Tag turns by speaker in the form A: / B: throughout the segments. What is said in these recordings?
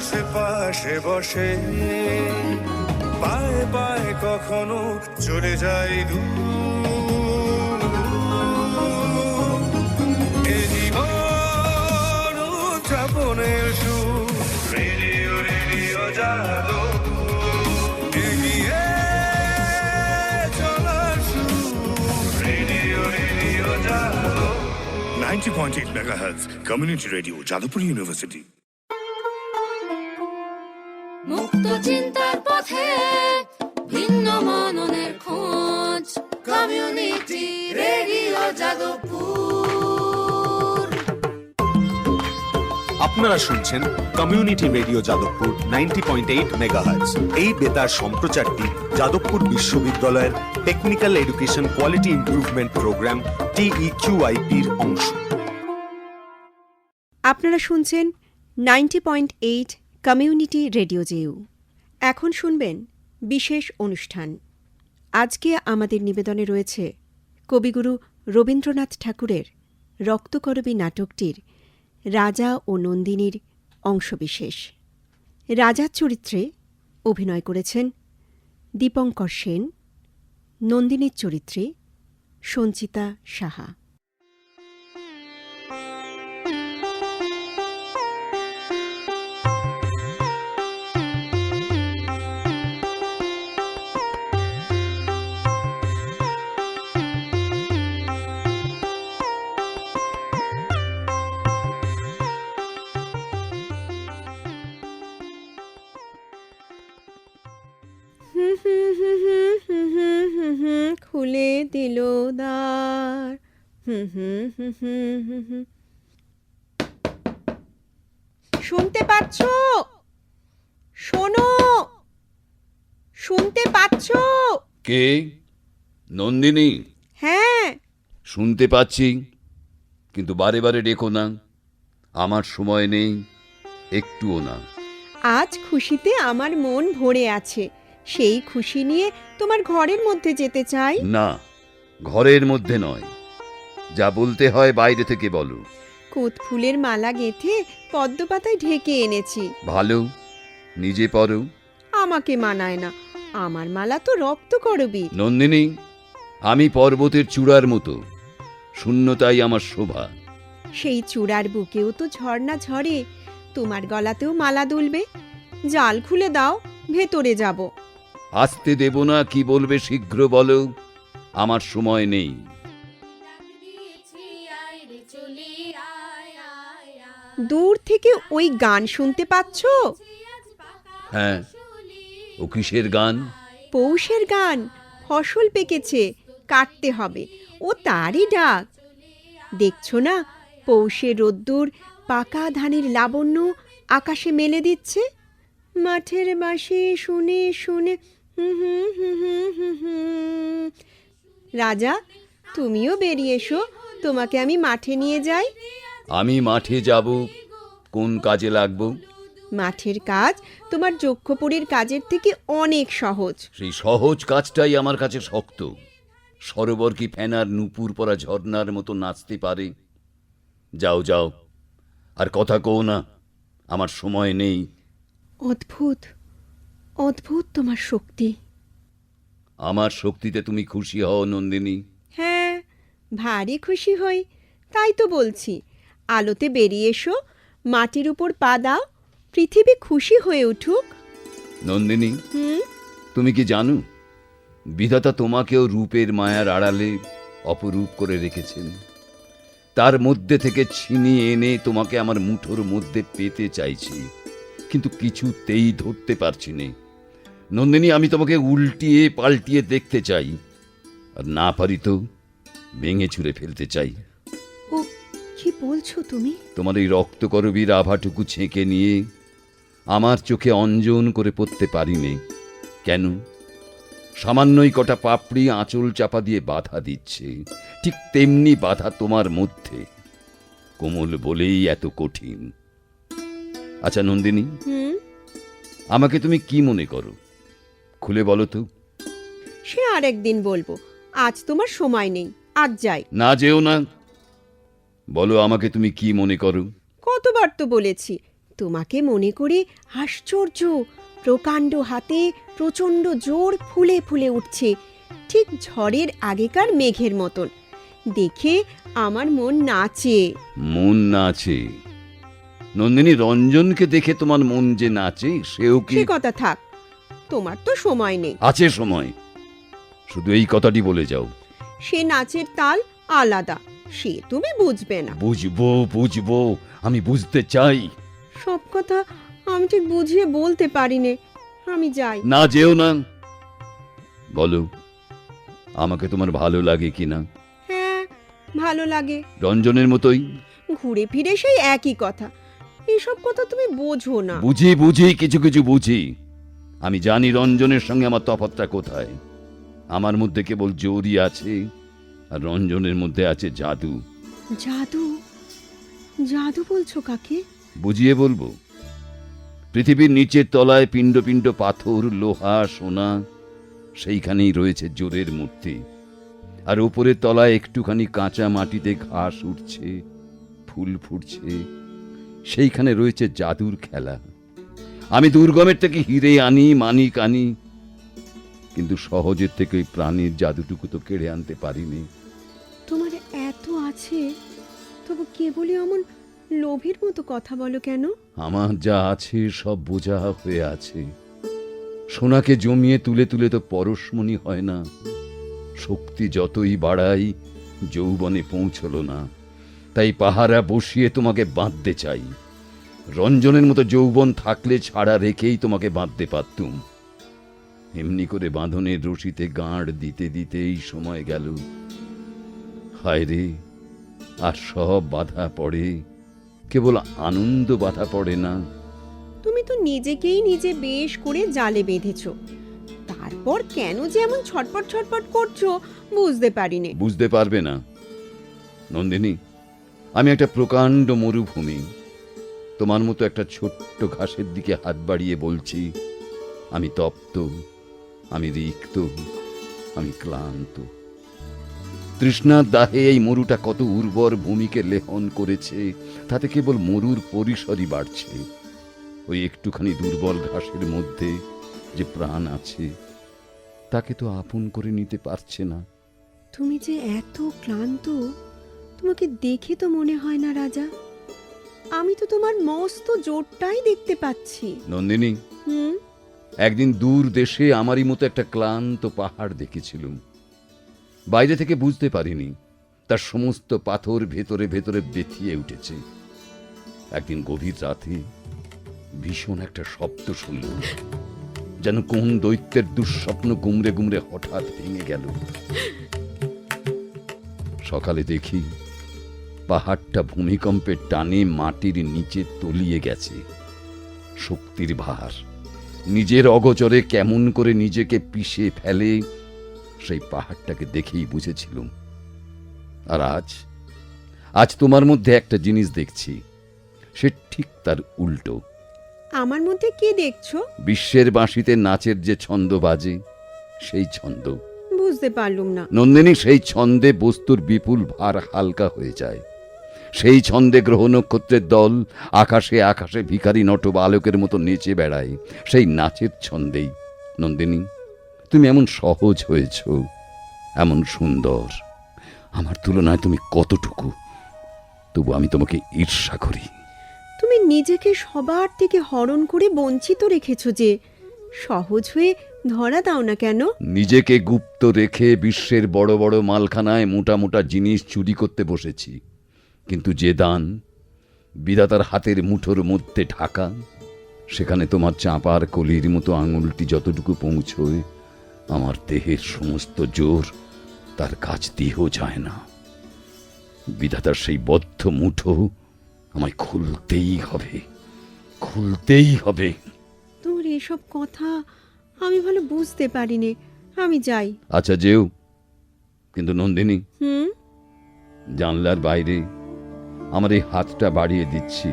A: এসে পাশে বসে। পায়ে পায়ে কখনো চলে যাই দূর। এ জীবন উদযাপনের সুর, রেডিও রেডিও জাদু এগিয়ে চলার সুর, রেডিও রেডিও জাদু 90.8 megahertz community radio Jadavpur university.
B: মুক্ত চিন্তার পথে ভিন্ন মননের খোঁজ। Community radio Jadavpur.
C: আপনারা শুনছেন community radio Jadavpur ninety point eight megahertz এই বেতার সম্প্রচারটি যাদবপুর বিশ্ববিদ্যালয়ের technical education quality improvement programme টিইকিউআইপির অংশ।
D: আপনারা শুনছেন ninety point eight community radio JU. এখন শুনবেন বিশেষ অনুষ্ঠান। আজকে আমাদের নিবেদনে রয়েছে কবিগুরু রবীন্দ্রনাথ ঠাকুরের রক্তকরবী নাটকটির রাজা ও নন্দিনীর অংশবিশেষ। রাজার চরিত্রে অভিনয় করেছেন দীপঙ্কর সেন, নন্দিনীর চরিত্রে সঞ্চিতা সাহা। দিল দ্বার হুম হুম হুম হুম হুম হুম। শুনতে পাচ্ছ? শোনো। শুনতে পাচ্ছ?
E: কে? নন্দিনী?
D: হ্যাঁ।
E: শুনতে পাচ্ছি কিন্তু বারে বারে ডেকো না। আমার সময় নেই একটুও না।
D: আজ খুশিতে আমার মন ভরে আছে। সেই খুশি নিয়ে তোমার ঘরের মধ্যে যেতে চাই?
E: না। ঘরের মধ্যে নয়। যা বলতে হয় বাইরে থেকে বলো।
D: কুত ফুলের মালা গেঁথে পদ্মপাতায় ঢেকে এনেছি।
E: ভালো। নিজে পরো।
D: আমাকে মানায় না। আমার মালা তো রক্ত করবি।
E: নন্দিনী আমি পর্বতের চূড়ার মতো। শূন্যতাই আমার শোভা।
D: সেই চূড়ার বুকেও তো ঝর্ণা ঝরে। তোমার গলাতেও মালা দুলবে। জাল খুলে দাও ভেতরে যাব।
E: আসতে দেব না কি বলবে শীঘ্র বলো। আমার সময় নেই
D: দূর থেকে ওই গান শুনতে পাচ্ছ
E: হ্যাঁ ও কিসের গান
D: পৌষের গান ফসল পেকেছে কাটতে হবে ও তারই ডাক দেখছ না পৌষের রোদ্দুর পাকা ধানের লাবণ্য আকাশে মেলে দিচ্ছে মাঠের বাঁশি শুনে শুনে হুম হুম হুম হুম হুম হুম। রাজা তুমিও বেরিয়ে এসো। তোমাকে আমি মাঠে নিয়ে যাই।
E: আমি মাঠে যাব। কোন কাজে লাগবো?
D: মাঠের কাজ তোমার যক্ষপুরীর কাজের থেকে অনেক সহজ।
E: সেই সহজ কাজটাই আমার কাছে শক্ত। সরোবর কি ফেনার নুপুর পরা ঝর্ণার মতো নাচতে পারে? যাও যাও। আর কথা কও না আমার সময় নেই।
D: অদ্ভুত অদ্ভুত তোমার শক্তি।
E: আমার শক্তিতে তুমি খুশি হও নন্দিনী।
D: হ্যাঁ ভারী খুশি হই তাই তো বলছি। আলোতে বেরিয়ে এসো মাটির উপর পা দাও পৃথিবী খুশি হয়ে উঠুক।
E: নন্দিনী তুমি কি জানো বিধাতা তোমাকেও রূপের মায়ার আড়ালে অপরূপ করে রেখেছেন। তার মধ্যে থেকে ছিনিয়ে এনে তোমাকে আমার মুঠোর মধ্যে পেতে চাইছি কিন্তু কিছুতেই ধরতে পারছি নে। নন্দিনী আমি তোমাকে উল্টিয়ে পাল্টিয়ে দেখতে চাই। আর না পারি তো ভেঙে ছুঁড়ে ফেলতে চাই।
D: ও কি বলছো তুমি?
E: তোমার এই রক্তকরবীর আভাটুকু ছেঁকে নিয়ে আমার চোখে অঞ্জন করে পড়তে পারিনি। কেন? সামান্যই কটা পাপড়ি আঁচল চাপা দিয়ে বাধা দিচ্ছে। ঠিক তেমনি বাধা তোমার মধ্যে। কোমল বলেই এত কঠিন। আচ্ছা নন্দিনী আমাকে তুমি কি মনে করো? খুলে বলো তো।
D: সে আর একদিন বলব। আজ তোমার সময় নেই আজ যাই।
E: না যেও না। বলো আমাকে তুমি কি মনে করো?
D: কতবার তো বলেছি তোমাকে মনে করে আশ্চর্য প্রকাণ্ড হাতে প্রচণ্ড জোর ফুলে ফুলে উঠছে ঠিক ঝড়ের আগেকার মেঘের মতন। দেখে আমার মন নাচে।
E: মন নাচে। নন্দিনী রঞ্জনকে দেখে তোমার মন যে নাচে সেও কি
D: সে কথা থাক তোমার তো সময় নেই।
E: আছে সময়। শুধু এই কথাটি বলে যাও।
D: সে নাচের তাল আলাদা সে তুমি বুঝবে না।
E: বুঝব বুঝব আমি বুঝতে চাই।
D: সব কথা আমি ঠিক বুঝিয়ে বলতে পারি নে আমি যাই।
E: না যেও না। বলো আমাকে তোমার ভালো লাগে কি না?
D: হ্যাঁ ভালো লাগে।
E: রঞ্জনের মতোই।
D: ঘুরে ফিরে সেই একই কথা। এসব কথা তুমি বোঝো না।
E: বুঝি বুঝি কিছু কিছু বুঝি। আমি জানি রঞ্জনের সঙ্গে আমার তফাৎটা কোথায়। আমার মধ্যে কেবল জোরই আছে আর রঞ্জনের মধ্যে আছে জাদু।
D: জাদু? জাদু বলছো কাকে?
E: বুঝিয়ে বলব। পৃথিবীর নিচের তলায় পিণ্ড পিণ্ড পাথর লোহা সোনা সেইখানেই রয়েছে জোরের মূর্তি। আর উপরের তলায় একটুখানি কাঁচা মাটিতে ঘাস উঠছে ফুল ফুটছে সেইখানে রয়েছে জাদুর খেলা। আমি দুর্গমের থেকে হিরে আনি মানিক আনি। কিন্তু সহজের থেকে ওই প্রাণীর জাদুটুকু তো কেড়ে আনতে পারিনি।
D: তোমার এত আছে তবু কেবলই অমন লোভের মতো কথা বলো কেন?
E: আমার যা আছে সব বোঝা হয়ে আছে। সোনাকে জমিয়ে তুলে তুলে তো পরশমণি হয় না। শক্তি যতই বাড়াই যৌবনে পৌঁছলো না। তাই পাহারা বসিয়ে তোমাকে বাঁধতে চাই। রঞ্জনের মতো যৌবন থাকলে ছাড়া রেখেই তোমাকে বাঁধতে পারতুম। এমনি করে বাঁধনের রশিতে গাঁড় দিতে দিতেই সময় গেল। হায় রে আর সব বাধা পড়ে। কেবল আনন্দ বাধা পড়ে না।
D: তুমি তো নিজেকেই নিজে বেশ করে জালে বেঁধেছ। তারপর কেন যে এমন ছটপট ছটপট করছ বুঝতে পারিনি।
E: বুঝতে পারবে না। নন্দিনী আমি একটা প্রকাণ্ড মরুভূমি। তোমার মতো একটা ছোট্ট ঘাসের দিকে হাত বাড়িয়ে বলছি, আমি তপ্ত, আমি রিক্ত, আমি ক্লান্ত। তৃষ্ণার দাহে এই মরুটা কত উর্বর ভূমিকে লেহন করেছে, তাতে কেবল মরুর পরিসরই বাড়ছে। ওই একটুখানি দুর্বল ঘাসের মধ্যে যে প্রাণ আছে, তাকে তো আপন করে নিতে পারছে না।
D: তুমি যে এত ক্লান্ত, তোমাকে দেখে তো মনে হয় না, রাজা। আমি তো তোমার মস্ত জোরটাই দেখতে পাচ্ছি।
E: নন্দিনী
D: হুম?
E: একদিন দূর দেশে আমারই মতো একটা ক্লান্ত পাহাড় দেখেছিলুম। বাইরে থেকে বুঝতে পারিনি তার সমস্ত পাথর ভেতরে ভেতরে বেথিয়ে উঠেছে। একদিন গভীর রাতে ভীষণ একটা শব্দ শুনলুম যেন কোন দৈত্যের দুঃস্বপ্ন গুমরে গুমরে হঠাৎ ভেঙে গেল। সকালে দেখি পাহাড়টা ভূমিকম্পের টানে মাটির নিচে তলিয়ে গেছে। শক্তির ভার। নিজের অগচরে কেমন করে নিজেকে পিষে ফেলে সেই পাহাড়টাকে দেখেই বুঝেছিলুম। আর আজ আজ তোমার মধ্যে একটা জিনিস দেখছি সে ঠিক তার উল্টো।
D: আমার মধ্যে কি দেখছ?
E: বিশ্বের বাঁশিতে নাচের যে ছন্দ বাজে সেই ছন্দ।
D: বুঝতে পারলুম না।
E: নন্দিনী সেই ছন্দে বস্তুর বিপুল ভার হালকা হয়ে যায়। সেই ছন্দে গ্রহ নক্ষত্রের দল আকাশে আকাশে ভিখারি নট বালকের মতো নেচে বেড়ায়। সেই নাচের ছন্দেই। নন্দিনী তুমি এমন সহজ হয়েছ এমন সুন্দর। আমার তুলনায় তুমি কতটুকু? তবু আমি তোমাকে ঈর্ষা করি।
D: তুমি নিজেকে সবার থেকে হরণ করে বঞ্চিত রেখেছো যে সহজ হয়ে ধরা দাও না কেন?
E: নিজেকে গুপ্ত রেখে বিশ্বের বড় বড় মালখানায় মোটা মোটা জিনিস চুরি করতে বসেছি। কিন্তু যে দান বিধাতার হাতের মুঠোর মধ্যে ঢাকা সেখানে তোমার চাঁপার কলির মতো আঙুলটি যতটুকু পৌঁছয় আমার দেহের সমস্ত জোর তার কাছ দিয়েও যায় না। বিধাতার সেই বদ্ধ মুঠো আমায় খুলতেই হবে খুলতেই হবে।
D: তোর এসব কথা আমি ভালো বুঝতে পারিনি। আমি যাই।
E: আচ্ছা যেও। কিন্তু নন্দিনী
D: হুম?
E: জানলার বাইরে আমার এই হাতটা বাড়িয়ে দিচ্ছি।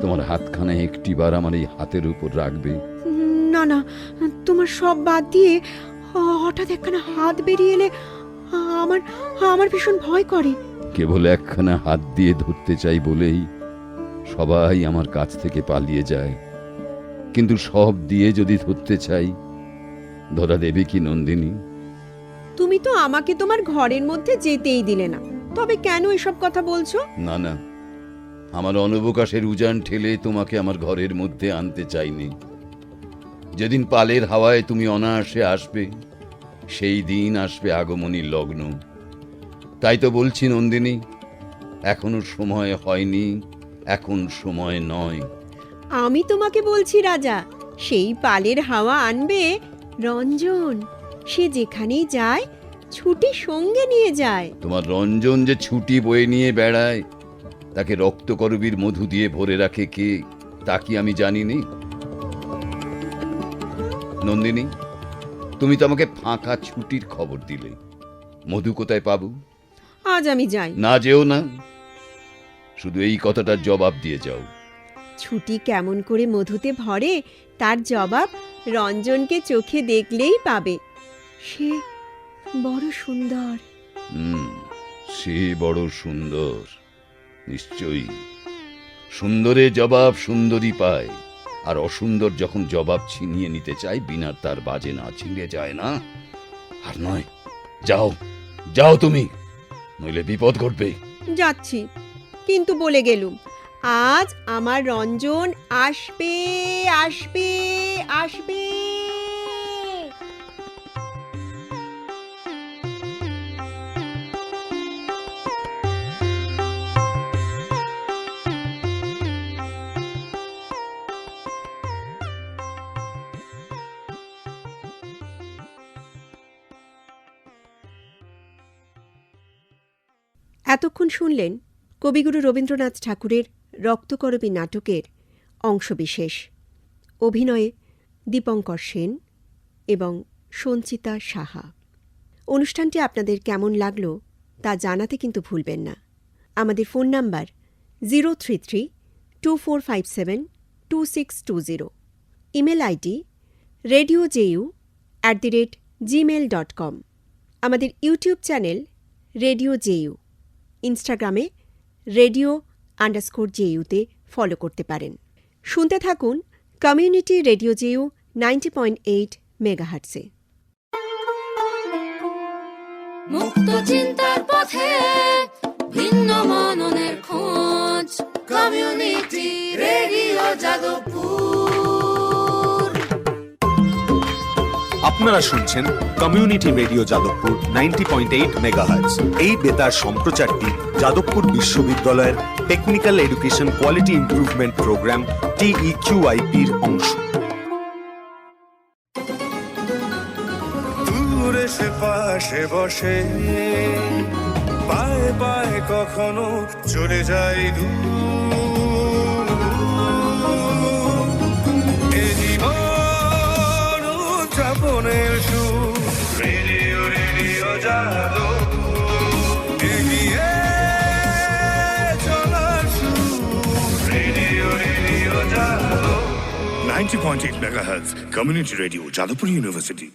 E: তোমার হাতখানা একটিবার আমার এই হাতের উপর রাখবে।
D: না না তোমার সব বাদ দিয়ে হঠাৎ একখানা হাত বেরিয়ে এলে আমার আমার ভীষণ ভয় করে।
E: কেবল একখানা হাত দিয়ে ধরতে চাই বলেই সবাই আমার কাছ থেকে পালিয়ে যায়। কিন্তু সব দিয়ে যদি ধরতে চাই ধরা দেবে কি নন্দিনী?
D: তুমি তো আমাকে তোমার ঘরের মধ্যে যেতেই দিলে না। তবে কেন এসব কথা বলছো?
E: না না। আমার অনবকাশের উজান ঠেলে তোমাকে আমার ঘরের মধ্যে আনতে চাইনি। যেদিন পালের হাওয়ায় তুমি অনায়াসে আসবে সেই দিন আসবে আগমনীর লগ্ন। তাই তো বলছি নন্দিনী এখনও সময় হয়নি এখন সময় নয়।
D: আমি তোমাকে বলছি রাজা সেই পালের হাওয়া আনবে রঞ্জন। সে যেখানেই যায় ছুটি সঙ্গে নিয়ে যায়।
E: তোমার রঞ্জন যে ছুটি বয়ে নিয়ে বেড়ায় তাকে রক্তকরবীর মধু দিয়ে ভরে রাখে কে তা কি আমি জানিনি? নন্দিনী তুমি তো আমাকে ফাঁকা ছুটির খবর দিলে। মধু কোথায় পাবো?
D: আজ আমি যাই।
E: না যেও না। শুধু এই কথাটার জবাব দিয়ে যাও।
D: ছুটি কেমন করে মধুতে ভরে তার জবাব রঞ্জনকে চোখে দেখলেই পাবে। সে বড় সুন্দর।
E: হুম সে বড় সুন্দর নিশ্চয়ই। সুন্দরের জবাব সুন্দরী পায় আর অসুন্দর যখন জবাব ছিনিয়ে নিতে চায় বিনার তার বাজে না ছিঁড়ে যায় না। আর নয় যাও যাও তুমি নইলে বিপদ ঘটবে।
D: যাচ্ছি কিন্তু বলে গেলুম আজ আমার রঞ্জন আসবে আসবে আসবে। এতক্ষণ শুনলেন কবিগুরু রবীন্দ্রনাথ ঠাকুরের রক্তকরবী নাটকের অংশবিশেষ। অভিনয়ে দীপঙ্কর সেন এবং সঞ্চিতা সাহা। অনুষ্ঠানটি আপনাদের কেমন লাগল তা জানাতে কিন্তু ভুলবেন না। আমাদের phone number zero three three two four five seven two six two zero. Email ID radio JU at the rate Gmail dot com. আমাদের ইউটিউব চ্যানেল রেডিও জেইউ ইনস্টাগ্রামে রেডিও আন্ডারস্কোর জেইউতে ফলো করতে পারেন। শুনতে থাকুন community radio JU ninety point eight মেগাহার্টসে।
B: মুক্ত চিন্তার পথে ভিন্ন মননের খোঁজ। কমিউনিটি রেডিও
C: আপনারা শুনছেন community radio Jadavpur ninety point eight megahertz এই বেতার সম্প্রচারটি যাদবপুর বিশ্ববিদ্যালয়ের technical education quality improvement programme টিইকিউআইপির অংশ।
A: দূরে সে পাশে বসে, পায়ে পায়ে কখনো চলে যায় দূর। এ জীবন উদযাপনের সুর। রেডিও রেডিও জাদু এগিয়ে চলার সুর। রেডিও রেডিও জাদু 90.8 megahertz community radio Jadavpur university.